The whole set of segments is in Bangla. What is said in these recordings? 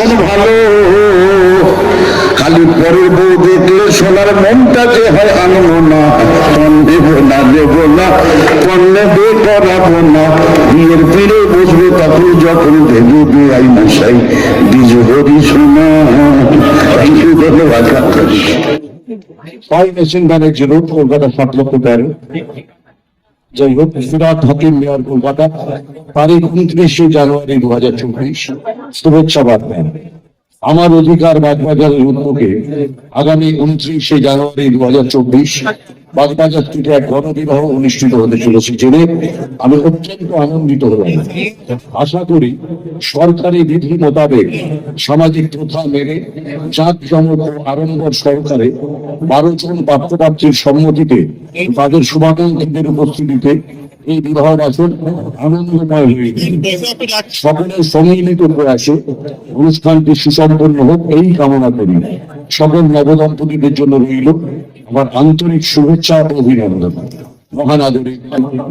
ভীষণ ভালো। খালি পরের বউ দেখলে সোনার মনটা যে হয় আনব না পণ দেব না দেব না পণ নেবে করাবো না। বিয়ের ফিরে বসবে তখন যখন দেব বেআই মশাই বিজ হরি শোনা থ্যাংক ইউ ধন্যবাদ পাই মেশিন ব্যানার্জি রোড কলকাতা সাত লক্ষ তেরো যাই হোক সিরাত হকিম মেয়র কলকাতা, তারিখ উনত্রিশে জানুয়ারি দু হাজার চব্বিশ। শুভেচ্ছা বার্তা আমার অধিকার বাগবাজারের উদ্যোগে আগামী উনত্রিশে জানুয়ারি দু হাজার চব্বিশ বাগবাজার থেকে এক গণবিবাহ অনুষ্ঠিত হতে চলেছে জেনে আমি অত্যন্ত আনন্দিত হলাম। আশা করি সরকারি বিধি মোতাবেক সামাজিক প্রথা চাঁদ জমক ও আড়ম্বর সরকারে বারো জন পাত্রপাত্রীর সম্মতিতে তাদের শুভাকাঙ্ক্ষীদের উপস্থিতিতে এই বিবাহ বাসন আনন্দময় হয়ে গেছে। সকলের সম্মিলিত প্রয়াসে অনুষ্ঠানটি সুসম্পন্ন হোক, এই কামনা করি। সকল নবদম্পতিদের জন্য রইল। আমার আন্তরিক শুভেচ্ছা ও অভিনন্দন। মহান আদরে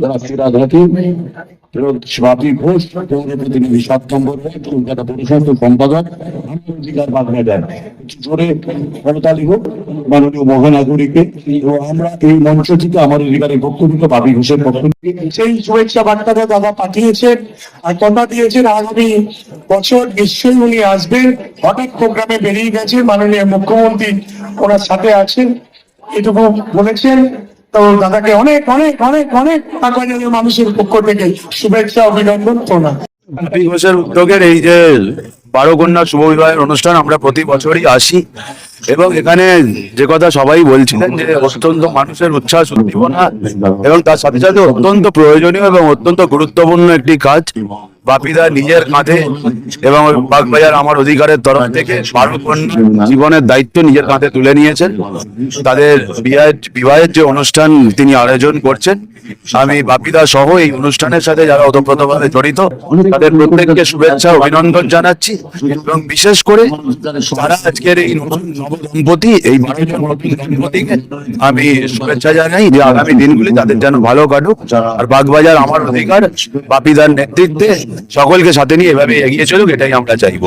যারা সিরাজ হাকিম এবং ঘোষ পৌর প্রতিনিধি সাত নম্বর কলকাতা পরিষদ সম্পাদক অধিকার দেন। জোরে হোক, মাননীয় আমরা এই মঞ্চ থেকে আমার অধিকারের পক্ষ থেকে বাপি ঘোষের পক্ষ থেকে সেই শুভেচ্ছা বার্তাটা দাদা পাঠিয়েছেন আর কথা দিয়েছেন আগামী বছর নিশ্চয়ই উনি আসবেন। হঠাৎ প্রোগ্রামে বেরিয়ে গেছে মাননীয় মুখ্যমন্ত্রী ওনার সাথে আছেন। এটুকু বলেছেন। তো দাদাকে অনেক অনেক অনেক অনেক বাগবাজারের মানুষের পক্ষ থেকে শুভেচ্ছা, অভিনন্দন, প্রণাম। উদ্যোগের এই যে বারো কন্যা শুভ বিবাহের অনুষ্ঠান আমরা প্রতি বছরই আসি এবং এখানে যে কথা সবাই বলছিলেন যে অত্যন্ত মানুষের উচ্ছ্বাস উদ্দীপনা এবং তার সাথে সাথে অত্যন্ত প্রয়োজনীয় এবং অত্যন্ত গুরুত্বপূর্ণ একটি কাজ বাপিদা নিজের কাঁধে এবং বাগবাজার আমার অধিকারের তরফ থেকে জীবনের দায়িত্ব নিজের কাঁধে তুলে নিয়েছেন। তাদের বিবাহের যে অনুষ্ঠান তিনি আয়োজন করছেন, আমি বাপিদা সহ এই অনুষ্ঠানের সাথে যারা ওতপ্রোতভাবে জড়িত, তাদের প্রত্যেককে শুভেচ্ছা, অভিনন্দন জানাচ্ছি এবং বিশেষ করে যারা আজকের এই নবদম্পতি এই দম্পতিকে আমি শুভেচ্ছা জানাই যে আগামী দিনগুলি তাদের যেন ভালো কাটুক। আর বাগবাজার আমার অধিকার, বাপিদার নেতৃত্বে সকলকে সাথে নিয়ে এভাবে এগিয়ে চলুক এটাই আমরা চাইব।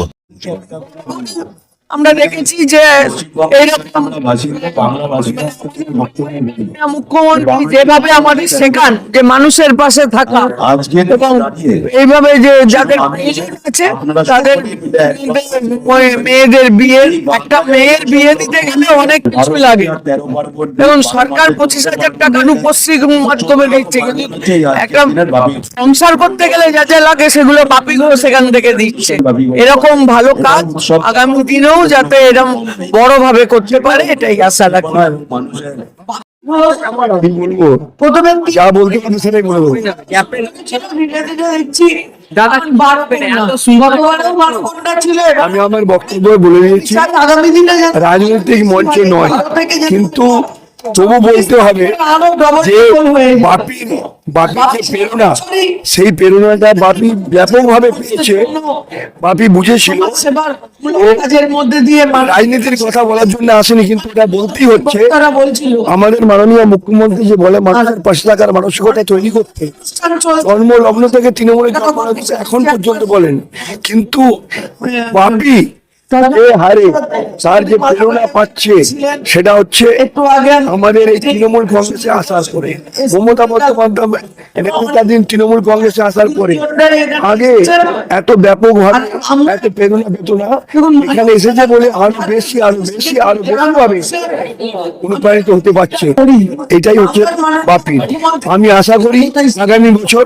আমরা দেখেছি যে এইরকম মুখ্যমন্ত্রী যেভাবে আমাদের শেখান যে মানুষের পাশে থাকা এবং এইভাবে যে যাদের আছে তাদের মেয়েদের- বিয়ে একটা মেয়ের বিয়ে দিতে গেলে অনেক কিছু লাগে। এবং সরকার পঁচিশ হাজার টাকা রূপশ্রী মাধ্যমে দিচ্ছে একটা সংসার করতে গেলে যা যা লাগে সেগুলো বাপিগুলো সেখান থেকে দিচ্ছে। এরকম ভালো কাজ আগামী দিনেও যাতে এরকম বড় ভাবে করতে পারে এটাই আশা রাখি। বলব প্রথমে যা বলতে পারি সেটাই বলব। দাদা বারো ভগবানেও বারো ঘণ্টা ছিলেন আমি আমার বক্তব্য বলে দিয়েছি আগামী দিনে রাজনৈতিক মঞ্চে নয় কিন্তু তবু বলতে হবে যে ট্রিপল হয়ে বাপির বাপির যে প্রেরণা সেই প্রেরণাটা বাপি ব্যাপকভাবে পেয়েছে। বাপি বুঝেছিল। রাজনীতির কথা বলার জন্য আসেনি কিন্তু এটা বলতেই হচ্ছে। আমাদের মাননীয় মুখ্যমন্ত্রী যে বলে মানুষের পাশে থাকার মানসিকতা তৈরি করতে অনুষ্ঠান চলছে। জন্ম লগ্ন থেকে তৃণমূলের এখন পর্যন্ত বলেন। কিন্তু বাপি যে হারে তার যে প্রেরণা পাচ্ছে সেটা হচ্ছে আমাদের এই তৃণমূল কংগ্রেসে আসার পরে মমতা বন্দ্যোপাধ্যায় নেতৃত্বাধীন তৃণমূল কংগ্রেসে আসার পরে আগে এত ব্যাপক ভাবে এত প্রেরণা পেত না এখানে এসেছে বলে আরও বেশি আরও বেশি আরও বেশি ভাবে অনুপ্রাণিত হতে পারছে। এটাই হচ্ছে বাপি আমি আশা করি আগামী বছর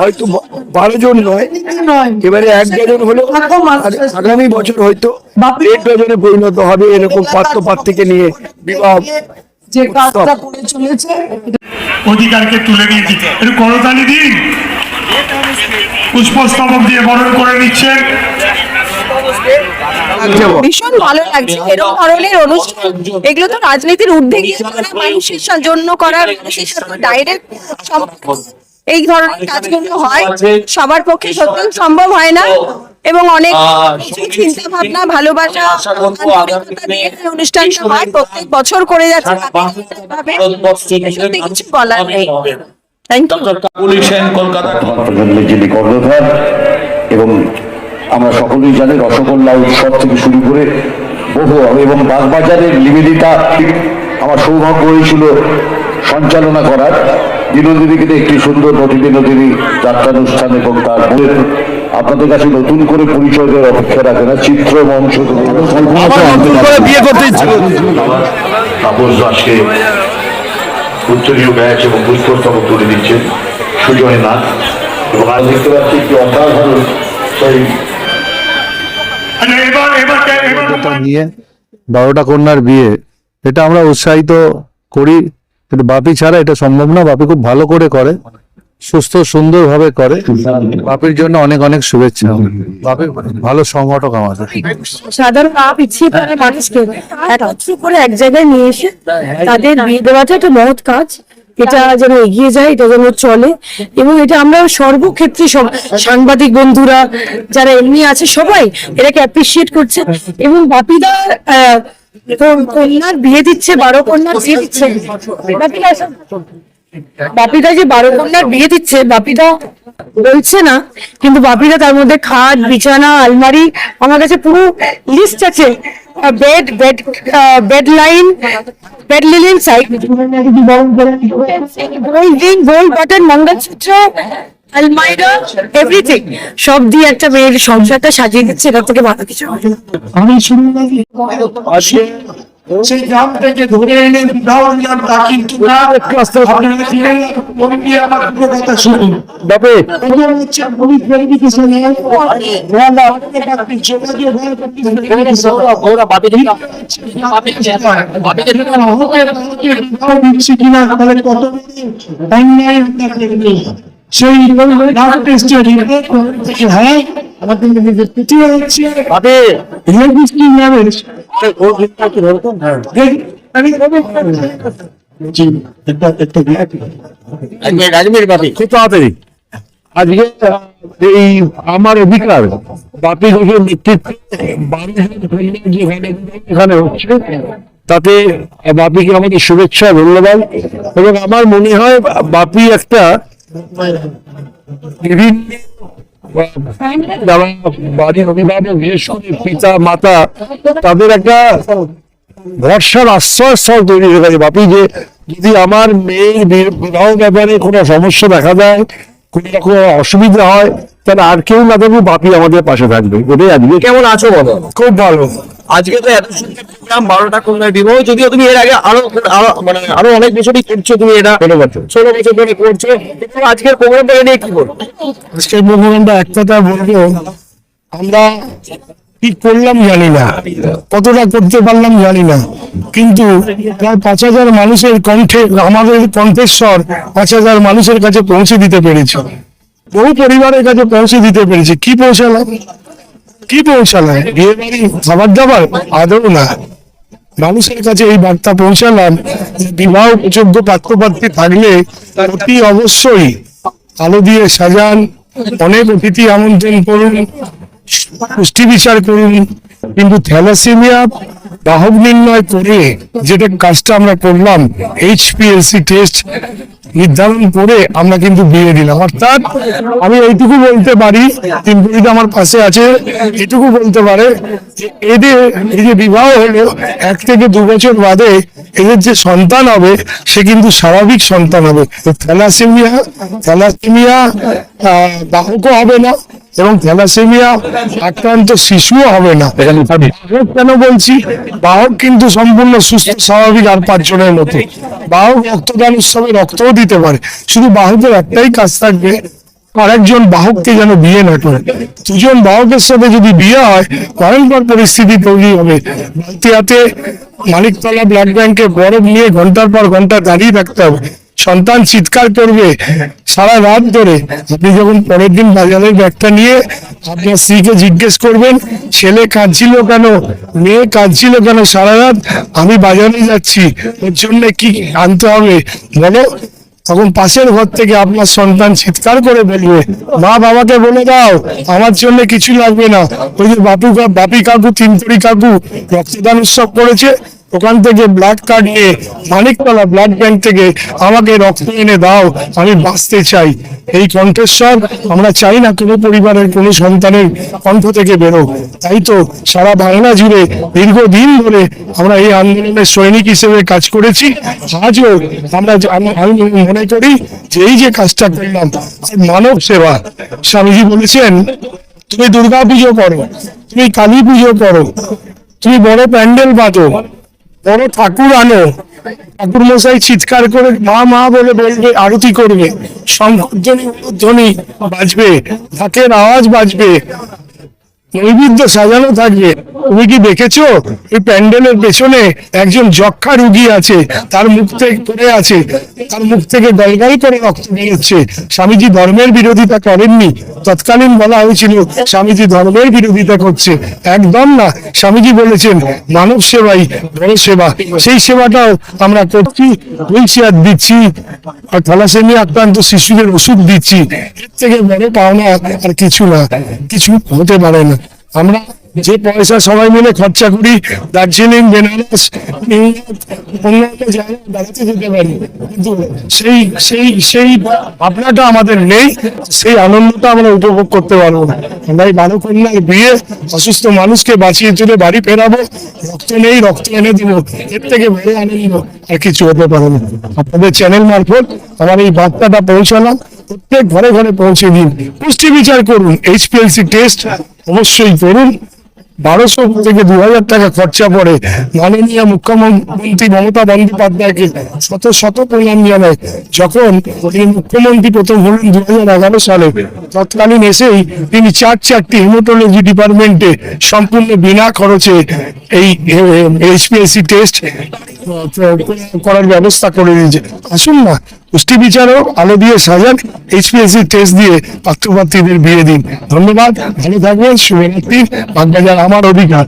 হয়তো বারো জন নয় এবারে এক ডজন হলো আগামী বছর হয়তো দেড় ডজনে পরিণত হবে এরকম নিয়ে বিবাহ। যে কাজটা করে চলেছে অধিকারকে তুলে নিয়ে দিতে একটু করতালি দিন। পুষ্পস্তবক দিয়ে বরণ করে নিচ্ছেন। ভীষণ ভালো লাগছে। এরকম ধরনের অনুষ্ঠান এগুলো তো রাজনীতির ঊর্ধ্বে গিয়ে মানুষের জন্য করা মানুষের সাথে ডাইরেক্ট এই ধরনের কাজগুলো হয়। সবার পক্ষে সত্যি সম্ভব হয় না। এবং অনেক চিন্তা ভাবনা ভালোবাসা নিয়ে অনুষ্ঠানটা হয় প্রত্যেক বছর করে যাচ্ছে কিছু বলার নেই। যিনি কর্ণধার এবং আমরা সকলেই জানি রসগোল্লা উৎসব থেকে শুরু করে বহু এবং বাগবাজারের নিবেদিতা আমার সৌভাগ্য হয়েছিল সঞ্চালনা করার। বিনোদিনীকে একটি সুন্দর নদী বিনোদিনী যাত্রানুষ্ঠান এবং তার আপনাদের কাছে নতুন করে পরিচয় দেওয়ার অপেক্ষা রাখে না চিত্র মঞ্চ তাপস দাসকে উত্তরীয় ব্যাচ এবং পুষ্পস্তবক তুলে দিচ্ছেন সুজয় নাথ। এবং আজ দেখতে পাচ্ছি কি অসাধারণ সেই নিয়ে বারোটা কন্যার বিয়ে। এটা আমরা উৎসাহিত করি কিন্তু বাপি ছাড়া এটা সম্ভব না বাপি খুব ভালো করে করে। সুস্থ সুন্দর ভাবে করে বাপির জন্য অনেক অনেক শুভেচ্ছা। বাপি ভালো সংগঠক আমাদের। সাধারণ আপ ইচ্ছে করে মানুষকে একত্র করে এক জায়গায় নিয়ে এসে তাদের বিয়ে দেওয়াটা একটা মহৎ কাজ এটা যেন এগিয়ে যায় এটা যেন চলে। এবং এটা আমরা সর্বক্ষেত্রে সব সাংবাদিক বন্ধুরা যারা এমনি আছে সবাই এটাকে অ্যাপ্রিসিয়েট করছে। এবং বাপিদা আহ, কন্যার বিয়ে দিচ্ছে বারো কন্যার বিয়ে দিচ্ছে। বাপিদা যে বারো কন্যার বিয়ে দিচ্ছে বাপিদা বলছে না কিন্তু বাপিদা তার মধ্যে খাট বিছানা আলমারি আমার কাছে পুরো লিস্ট আছে। Bed bed bed line bed linen side gold ring gold button mangalsutra আলমাইরা everything সব দিয়ে একটা মেয়ের সংসারটা সাজিয়ে দিচ্ছে এটা থেকে ভালো কিছু আমি সেই গ্রাম থেকে ধরে এনে বিবাহ নিলাম দাখিল কিনা আপনারা দিলেন মন দিয়ে আমার পুরো কথা শুনুন বাপি প্রথম হচ্ছে পুলিশ ভেরিফিকেশন দিচ্ছি কিনা তাহলে আমি জি একটা একটা খুব তাড়াতাড়ি। আজকে এই আমার অধিকার বাপি ঘোষের নেতৃত্বে এখানে হচ্ছে তাতে বাপিকে আমাদের শুভেচ্ছা ধন্যবাদ। এবং আমার মনে হয় বাপি একটা বিভিন্ন যারা বাড়ির অভিভাবক বিশেষ করে পিতা, মাতা, তাদের একটা ভরসার আশ্রয়স্থল তৈরি হয়ে গেছে বাপি, যে যদি আমার মেয়ের বিবাহ ব্যাপারে কোনো সমস্যা দেখা দেয়, কোনো রকম অসুবিধা হয় তাহলে আর কেউ না থাকবে বাপি আমাদের পাশে থাকবে। এটাই আজকে কেমন আছো বলো? খুব ভালো। আজকে তো এত সুন্দর প্রোগ্রাম বারোটা কন্যার বিবাহ যদিও তুমি এর আগে আরও আরও মানে আরও অনেক বছরই করছ তুমি এটা। ষোলো বছর। ষোলো বছর ধরে করছ। কিন্তু আজকের প্রোগ্রামটা নিয়ে কি বলব আজকে ভগবানটা এক কথা বলব আমরা কি করলাম জানি না। কতটা করতে পারলাম জানি না। কিন্তু প্রায় পাঁচ হাজার মানুষের কণ্ঠে আমাদের কণ্ঠেশ্বর পাঁচ হাজার মানুষের কাছে পৌঁছে দিতে পেরেছি। বহু পরিবারের কাছে পৌঁছে দিতে পেরেছি। কি পৌঁছালাম? কি পৌঁছালাম? বিয়ে বাড়ি, খাবার দাবার আদৌ না। মানুষের কাছে এই বার্তা পৌঁছালাম বিবাহ যোগ্য পাত্রপাত্রী থাকলে অতি অবশ্যই আলো দিয়ে সাজান, অনেক অতিথি আমন্ত্রণ করুন, পুষ্টি বিচার করুন, কিন্তু থ্যালাসেমিয়া বাহক নির্ণয় করে যেটা কাজটা আমরা করলাম এইচপিএলসি টেস্ট নির্ধারণ করে আমরা কিন্তু বিয়ে দিলাম। অর্থাৎ আমি এইটুকু বলতে পারি, কিন্তু পুরীতে আমার পাশে আছে, এটুকু বলতে পারে এদের, এই যে বিবাহ হলো, এক থেকে দু বছর বাদে এদের যে সন্তান হবে, সে কিন্তু স্বাভাবিক সন্তান হবে। থ্যালাসেমিয়া থ্যালাসেমিয়া বাহকও হবে না। এবং থ্যালাসেমিয়া আক্রান্ত শিশুও হবে না। বাহক কেন বলছি? বাহক কিন্তু সম্পূর্ণ সুস্থ স্বাভাবিক আর পাঁচজনের মতো। বাহক রক্তদান উৎসবে রক্তও দিতে পারে। শুধু বাহকের একটাই কাজ থাকবে আরেকজন বাহককে যেন বিয়ে না করে। দুজন বাহকের সাথে যদি বিয়ে হয় ভয়ঙ্কর পরিস্থিতি তৈরি হবে। বালতি হাতে মানিকতলা ব্লাড ব্যাংকে বরফ নিয়ে ঘণ্টার পর ঘণ্টা দাঁড়িয়ে থাকতে হবে। সন্তান চিৎকার করবে সারা রাত ধরে। আপনি যখন পরের দিন বাজারের ব্যাগটা নিয়ে আপনার স্ত্রীকে জিজ্ঞেস করবেন, ছেলে কাঁদছিল কেন? মেয়ে কাঁদছিল কেন সারা রাত? আমি বাজারে যাচ্ছি ওর জন্য কি আনতে হবে? বলো। তখন পাশের ঘর থেকে আপনার সন্তান চিৎকার করে বলবে, মা বাবাকে বলে দাও, আমার জন্য কিছু লাগবে না। ওই যে বাপু বাপি কাকু তিনতরি কাকু রক্তদান উৎসব করেছে ওখান থেকে ব্লাড কার্ড নিয়ে মানিকতলা ব্লাড ব্যাংক থেকে আমাকে রক্ত এনে দাও, আমি বাঁচতে চাই। এই কণ্ঠস্বর আমরা চাই না কোনো পরিবারের, কোনো সন্তানের কণ্ঠ থেকে বেরো তাই তো সারা বাংলা জুড়ে দীর্ঘদিন ধরে আমরা এই আন্দোলনের সৈনিক হিসেবে কাজ করেছি। আজও আমরা আমি- মনে করি যে এই যে কাজটা করলাম মানব সেবা। স্বামীজি বলেছেন, তুমি দুর্গা পুজো করো, তুমি কালী পুজো করো, তুমি বড় প্যান্ডেল বাঁধো বড় ঠাকুর আনো। ঠাকুর মশাই চিৎকার করে, মা মা, বলে বলবে, আরতি করবে। শঙ্করধ্বনি ধ্বনি বাজবে, ঢাকের আওয়াজ বাজবে। নৈবেদ্য সাজানো থাকবে। তুমি কি দেখেছ? প্যান্ডেলের পেছনে একজন যক্ষা রুগী আছে। তার মুখ থেকে পড়ে আছে। তার মুখ থেকে করে রক্ত বেরোচ্ছে স্বামীজি ধর্মের বিরোধিতা করেননি। তৎকালীন বলা হয়েছিল, স্বামীজি ধর্মের বিরোধিতা করছে। একদম না। স্বামীজি বলেছেন, মানব সেবাই বড় সেবা। সেই সেবাটাও আমরা করছি। হুইল দিচ্ছি। আর থ্যালাসেমিয়া আক্রান্ত শিশুদের ওষুধ দিচ্ছি। এর থেকে বড় পাওনা আর কিছু না। কিছু হতে পারে না। আমরা যে পয়সা সবাই মিলে খরচা করি, দার্জিলিং, বেনারস সেই সেই সেই ভাবনাটা আমাদের নেই, সেই আনন্দটা আমরা উপভোগ করতে পারব আমরা এই বারো কন্যার বিয়ে, অসুস্থ মানুষকে বাঁচিয়ে তুলে বাড়ি ফেরাবো, রক্ত নেই, রক্ত এনে দিব, এর থেকে বড় আনন্দ আর কিছু হতে পারে না। আপনাদের চ্যানেল মারফত আমার এই বার্তাটা পৌঁছালাম। প্রত্যেক ঘরে ঘরে পৌঁছে দিন। পুষ্টি বিচার করুন এইচপিএলসি টেস্ট অবশ্যই করুন। বারোশো থেকে দু হাজার টাকা খরচা পড়ে। মাননীয় মুখ্যমন্ত্রী মমতা বন্দ্যোপাধ্যায়কে শত শত প্রণাম জানায় যখন তিনি মুখ্যমন্ত্রী প্রথম হলেন দু হাজার এগারো সালে, তৎকালীন এসেই তিনি চার চারটি হেমাটোলজি ডিপার্টমেন্টে সম্পূর্ণ বিনা খরচে এই এইচপিএসসি টেস্ট করার ব্যবস্থা করে দিয়েছে আসুন না পুষ্টি বিচারক, আলো দিয়ে সাজান, এইচপিএসসি টেস্ট দিয়ে পাত্রপাত্রীদের বিয়ে দিন। ধন্যবাদ, ভালো থাকবেন, শুভরাত্রি। বাগবাজার আমার অধিকার।